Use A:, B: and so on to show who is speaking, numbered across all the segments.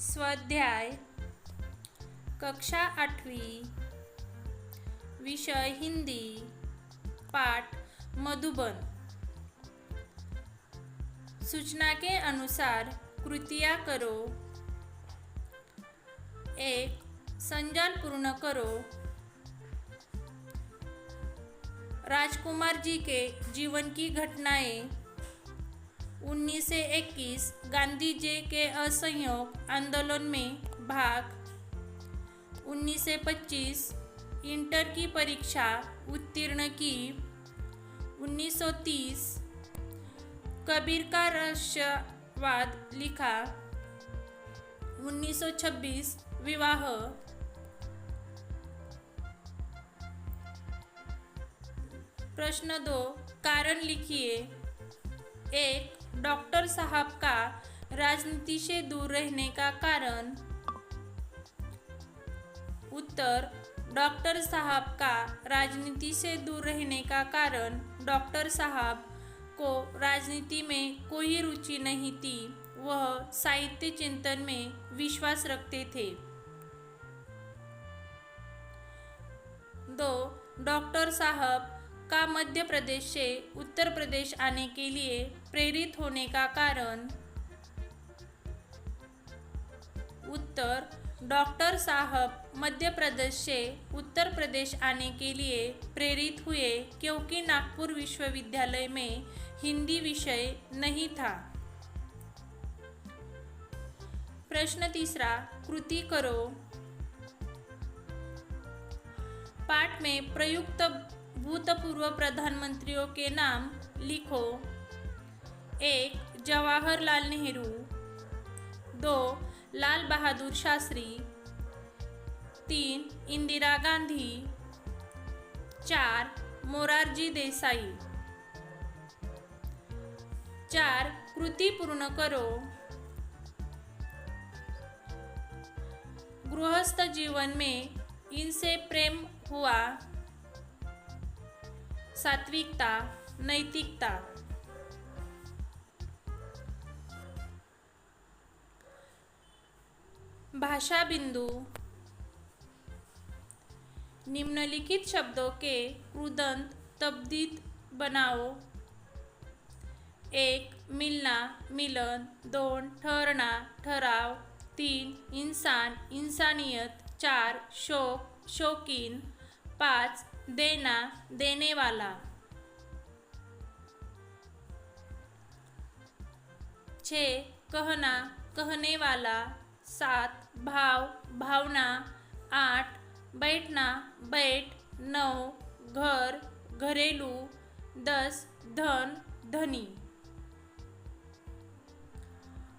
A: स्वाध्याय, कक्षा आठवी, विषय हिंदी, पाठ मधुबन। सूचना के अनुसार कृतियाँ करो। एक, संजाल पूर्ण करो। राजकुमार जी के जीवन की घटनाएँ 19 से 21 गांधी जी के असहयोग आंदोलन में भाग। 19 से 25 इंटर की परीक्षा उत्तीर्ण की। 1930 कबीर का रहस्यवाद लिखा। 1926 विवाह। प्रश्न दो, कारण लिखिए। एक डॉक्टर साहब का राजनीति से दूर रहने का कारण? उत्तर, डॉक्टर साहब का राजनीति से दूर रहने का कारण डॉक्टर साहब को राजनीति में कोई रुचि नहीं थी। वह साहित्य चिंतन में विश्वास रखते थे। दो, डॉक्टर साहब का मध्य प्रदेश से उत्तर प्रदेश आने के लिए प्रेरित होने का कारण? उत्तर, डॉक्टर साहब मध्य प्रदेश से उत्तर प्रदेश आने के लिए प्रेरित हुए क्योंकि नागपुर विश्वविद्यालय में हिंदी विषय नहीं था। प्रश्न तीसरा, कृति करो। पाठ में प्रयुक्त भूतपूर्व प्रधानमंत्रियों के नाम लिखो। एक, जवाहरलाल नेहरू। दो लाल बहादुर शास्त्री। तीन, इंदिरा गांधी। चार, मोरारजी देसाई। चार, कृति पूर्ण करो। गृहस्थ जीवन में इनसे प्रेम हुआ। सात्विकता नैतिकता. भाषा बिंदु निम्नलिखित शब्दों के उदंत तब्दीत बनाओ. एक मिलना मिलन दोन ठरना ठराव. तीन इंसान इंसानियत. चार शोक शौकीन. पाच देना, देने वाला। छ, कहना, कहने वाला। सात, भाव, भावना। आठ, बैठना, बैठ। नौ, घर, घरेलू। दस, धन, धनी।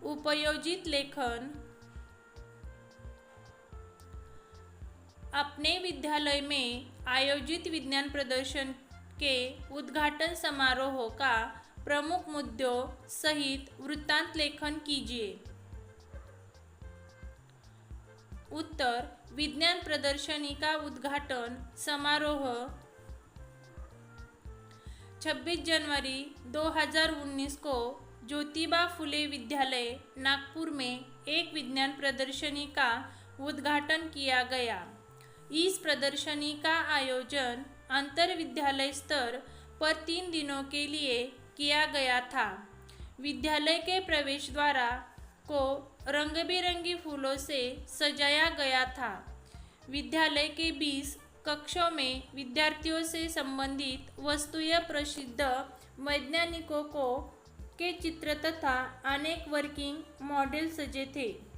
A: उपयोजित लेखन। अपने विद्यालय में आयोजित विज्ञान प्रदर्शन के उद्घाटन समारोह का प्रमुख मुद्दों सहित वृत्तांत लेखन कीजिए। उत्तर विज्ञान प्रदर्शनी का उद्घाटन समारोह 26 जनवरी 2019 को ज्योतिबा फुले विद्यालय नागपुर में एक विज्ञान प्रदर्शनी का उद्घाटन किया गया। इस प्रदर्शनी का आयोजन अंतर विद्यालय स्तर पर तीन दिनों के लिए किया गया था। विद्यालय के प्रवेश द्वारा को रंग बिरंगी फूलों से सजाया गया था। विद्यालय के बीस कक्षों में विद्यार्थियों से संबंधित वस्तुएँ प्रसिद्ध वैज्ञानिकों को के चित्र तथा अनेक वर्किंग मॉडल सजे थे।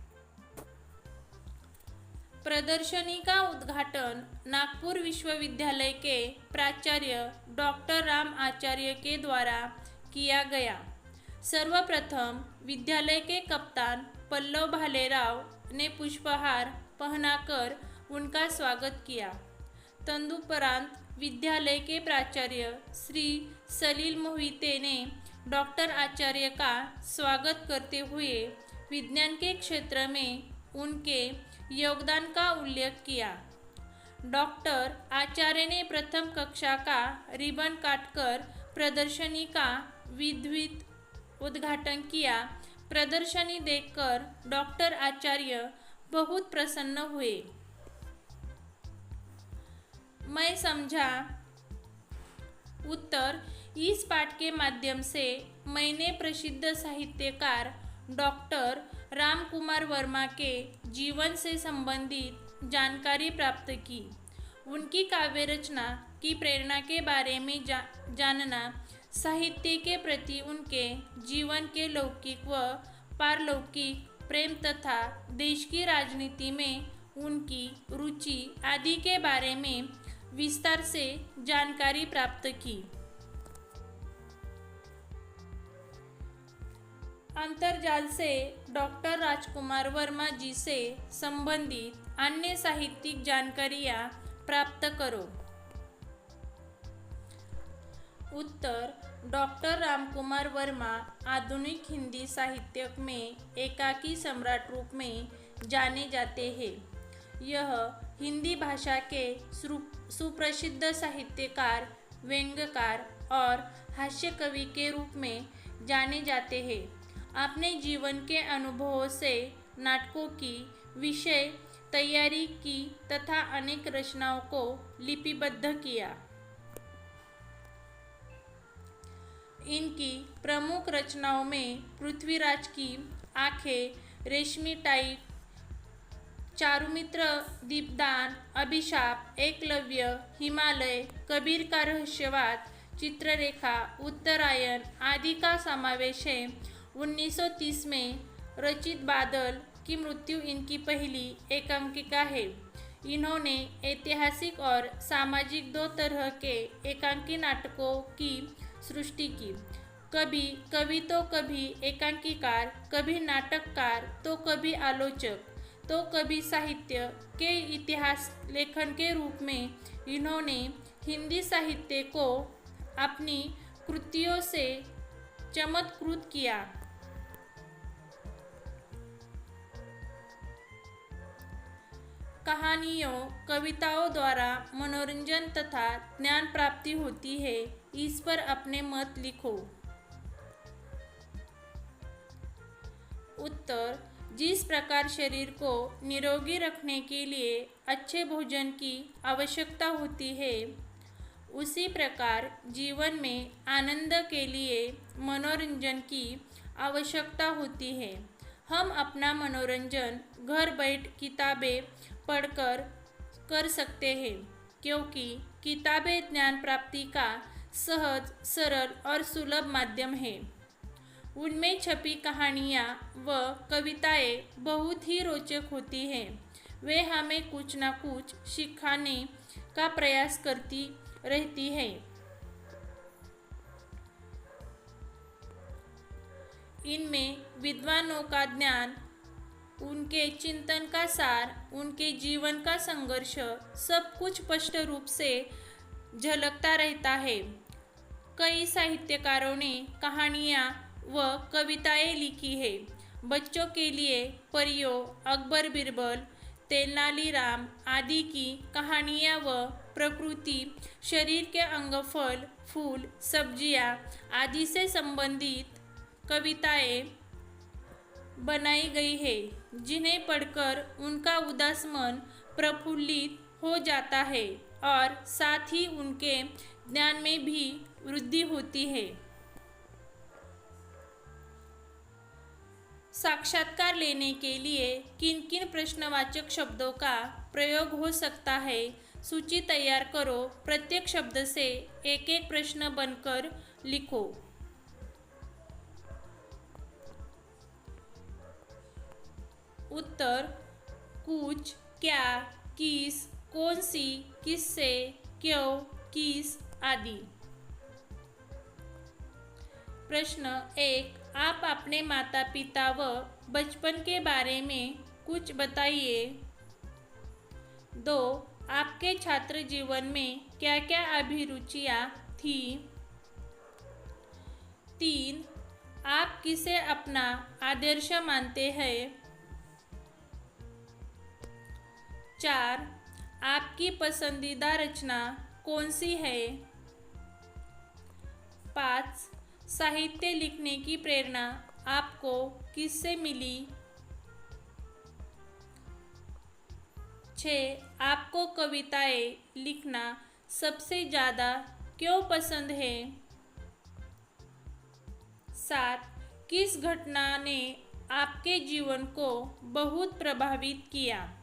A: प्रदर्शनी का उद्घाटन नागपुर विश्वविद्यालय के प्राचार्य डॉक्टर राम आचार्य के द्वारा किया गया। सर्वप्रथम विद्यालय के कप्तान पल्लव भालेराव ने पुष्पहार पहनाकर उनका स्वागत किया। तदुपरांत विद्यालय के प्राचार्य श्री सलील मोहिते ने डॉक्टर आचार्य का स्वागत करते हुए विज्ञान के क्षेत्र में उनके योगदान का उल्लेख किया। डॉक्टर आचार्य ने प्रथम कक्षा का रिबन काटकर प्रदर्शनी का विधिवत उद्घाटन किया। प्रदर्शनी देखकर डॉक्टर आचार्य बहुत प्रसन्न हुए। मैं समझा, उत्तर, इस पाठ के माध्यम से मैंने प्रसिद्ध साहित्यकार डॉक्टर राम कुमार वर्मा के जीवन से संबंधित जानकारी प्राप्त की। उनकी काव्य रचना की प्रेरणा के बारे में जा, जानना साहित्य के प्रति उनके जीवन के लौकिक व पारलौकिक प्रेम तथा देश की राजनीति में उनकी रुचि आदि के बारे में विस्तार से जानकारी प्राप्त की। अंतर्जाल से डॉक्टर राजकुमार वर्मा जी से संबंधित अन्य साहित्यिक जानकारियाँ प्राप्त करो. उत्तर, डॉक्टर रामकुमार वर्मा आधुनिक हिंदी साहित्य में एकाकी सम्राट रूप में जाने जाते हैं। यह हिंदी भाषा के सुप्रसिद्ध साहित्यकार, व्यंग्यकार और हास्य कवि के रूप में जाने जाते हैं। अपने जीवन के अनुभवों से, नाटकों की, विषय, तैयारी की तथा अनेक रचनाओं को लिपिबद्ध किया। इनकी प्रमुख रचनाओं में पृथ्वीराज की आँखें, रेशमी टाइप, चारुमित्र, दीपदान, अभिशाप, एकलव्य, हिमालय, कबीर का रहस्यवाद, चित्ररेखा, उत्तरायण आदि का समावेश है। 1930 में रचित बादल की मृत्यु इनकी पहली एकांकिका है। इन्होंने ऐतिहासिक और सामाजिक दो तरह के एकांकी नाटकों की सृष्टि की। कभी कवि तो कभी एकांकीकार, कभी नाटककार तो कभी आलोचक तो कभी साहित्य के इतिहास लेखन के रूप में इन्होंने हिंदी साहित्य को अपनी कृतियों से चमत्कृत किया। कहानियों, कविताओं द्वारा मनोरंजन तथा ज्ञान प्राप्ति होती है। इस पर अपने मत लिखो। उत्तर, जिस प्रकार शरीर को निरोगी रखने के लिए अच्छे भोजन की आवश्यकता होती है, उसी प्रकार जीवन में आनंद के लिए मनोरंजन की आवश्यकता होती है। हम अपना मनोरंजन, घर बैठ किताबें पढ़कर कर सकते हैं, क्योंकि किताबें ज्ञान प्राप्ति का सहज, सरल और सुलभ माध्यम है। उनमें छपी कहानियाँ व कविताएँ बहुत ही रोचक होती हैं। वे हमें कुछ ना कुछ सिखाने का प्रयास करती रहती है। इनमें विद्वानों का ज्ञान, उनके चिंतन का सार, उनके जीवन का संघर्ष सब कुछ स्पष्ट रूप से झलकता रहता है। कई साहित्यकारों ने कहानियाँ व कविताएँ लिखी है। बच्चों के लिए परियो, अकबर बिरबल तेनालीराम आदि की कहानियाँ व प्रकृति, शरीर के अंग फल फूल, सब्ज़ियाँ आदि से संबंधित कविताएँ बनाई गई है, जिन्हें पढ़कर उनका उदास मन प्रफुल्लित हो जाता है और साथ ही उनके ज्ञान में भी वृद्धि होती है। साक्षात्कार लेने के लिए किन किन प्रश्नवाचक शब्दों का प्रयोग हो सकता है, सूची तैयार करो। प्रत्येक शब्द से एक एक प्रश्न बनकर लिखो। उत्तर, कुछ, क्या, किस, कौन सी, किससे, क्यों, किस आदि। प्रश्न एक, आप अपने माता पिता व बचपन के बारे में कुछ बताइए। दो, आपके छात्र जीवन में क्या क्या अभिरुचियाँ थी। तीन, आप किसे अपना आदर्श मानते हैं। चार, आपकी पसंदीदा रचना कौन सी है? पाँच, साहित्य लिखने की प्रेरणा आपको किससे मिली? छः, आपको कविताएँ लिखना सबसे ज़्यादा क्यों पसंद है? सात, किस घटना ने आपके जीवन को बहुत प्रभावित किया?